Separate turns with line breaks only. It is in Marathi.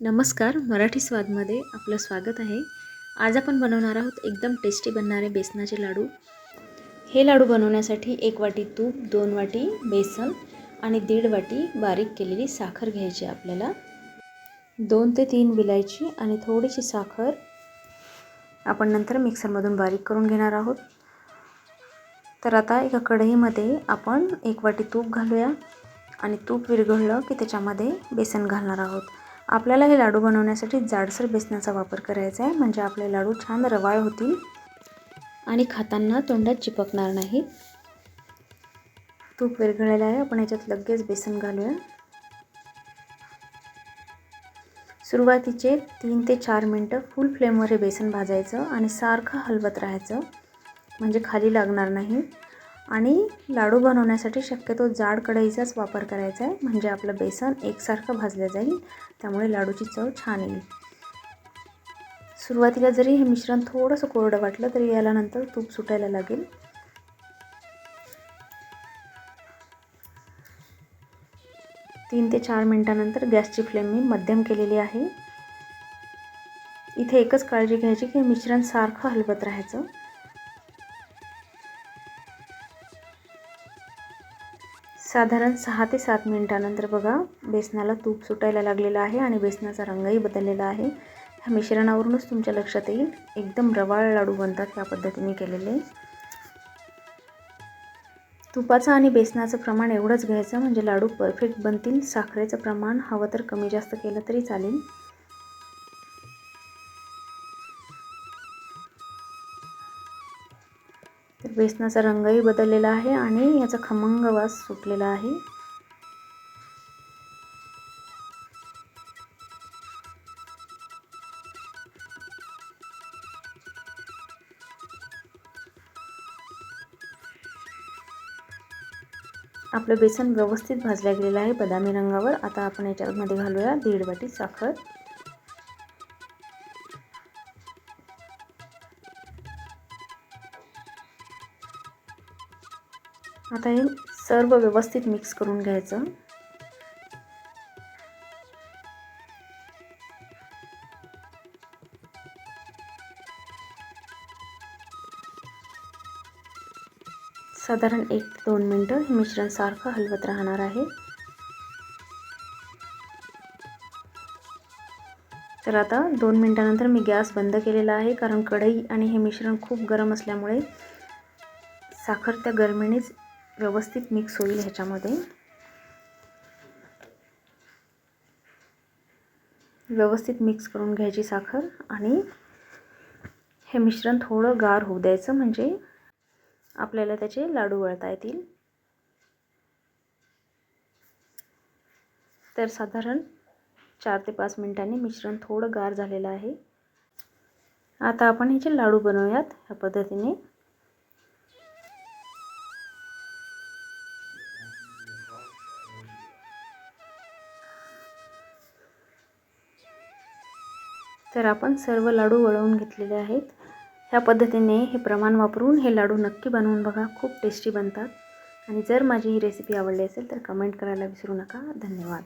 नमस्कार मराठी स्वादमध्ये आपलं स्वागत आहे. आज आपण बनवणार आहोत एकदम टेस्टी बनणारे बेसनाचे लाडू. हे लाडू बनवण्यासाठी एक वाटी तूप दोन वाटी बेसन आणि दीड वाटी बारीक केलेली साखर घ्यायची आपल्याला. दोन ते तीन विलायची आणि थोडीशी साखर आपण नंतर मिक्सरमधून बारीक करून घेणार आहोत. तर आता एका कढईमध्ये आपण एक वाटी तूप घालूया आणि तूप विरघळलं की त्याच्यामध्ये बेसन घालणार आहोत. आपल्याला हे लाडू बनवण्यासाठी जाडसर बेसनाचा वापर करायचा आहे. म्हणजे आपले लाडू छान रवाळ होतील आणि खाताना तोंडात चिपकणार नाही. तूप विरघळलेलं आहे. आपण याच्यात लगेच बेसन घालूया. सुरुवातीचे तीन ते चार मिनटं फुल फ्लेमवर हे बेसन भाजायचं आणि सारखं हलवत राहायचं. म्हणजे खाली लागणार नाही. आणि लाडू बनवण्यासाठी शक्यतो जाड कढईचाच वापर करायचा आहे म्हणजे आपलं बेसन एकसारखं भाजलं जाईल त्यामुळे लाडूची चव छान येईल. सुरुवातीला जरी हे मिश्रण थोडंसं कोरडं वाटलं तरी याला नंतर तूप सुटायला लागेल. तीन ते चार मिनटानंतर गॅसची फ्लेम मी मध्यम केलेली आहे. इथे एकच काळजी घ्यायची की मिश्रण सारखं हलवत राहायचं. साधारण सहा ते सात मिनटानंतर बघा बेसनाला तूप सुटायला लागलेलं आहे आणि बेसनाचा रंगही बदललेला आहे. ह्या मिश्रणावरूनच तुमच्या लक्षात येईल एकदम रवाळ लाडू बनतात त्या पद्धतीने केलेले. तुपाचं आणि बेसनाचं प्रमाण एवढंच घ्यायचं म्हणजे लाडू परफेक्ट बनतील. साखरेचं प्रमाण हवं तर कमी जास्त केलं तरी चालेल. तर बेसनाचा रंगही बदललेला आहे आणि याचा खमंग वास सुटलेला आहे. आपलं बेसन व्यवस्थित भाजल्या गेलेलं आहे बदामी रंगावर. आता आपण याच्यामध्ये घालूया दीड वाटी साखर. आता हे सर्व व्यवस्थित मिक्स करून घ्यायचं. साधारण एक ते दोन मिनटं हे मिश्रण सारखं हलवत राहणार आहे. तर आता दोन मिनटानंतर मी गॅस बंद केलेला आहे कारण कढई आणि हे मिश्रण खूप गरम असल्यामुळे साखर त्या गरमीनेच व्यवस्थित मिक्स होईल ह्याच्यामध्ये. व्यवस्थित मिक्स करून घ्यायची साखर आणि हे मिश्रण थोडं गार होऊ द्यायचं म्हणजे आपल्याला त्याचे लाडू वळता येतील. तर साधारण चार ते पाच मिनिटांनी मिश्रण थोडं गार झालेलं आहे. आता आपण ह्याचे लाडू बनवूयात ह्या पद्धतीने. तर आपण सर्व लाडू वळवून घेतलेले आहेत. ह्या पद्धतीने हे प्रमाण वापरून हे लाडू नक्की बनवून बघा. खूप टेस्टी बनतात. आणि जर माझी ही रेसिपी आवडली असेल तर कमेंट करायला विसरू नका. धन्यवाद.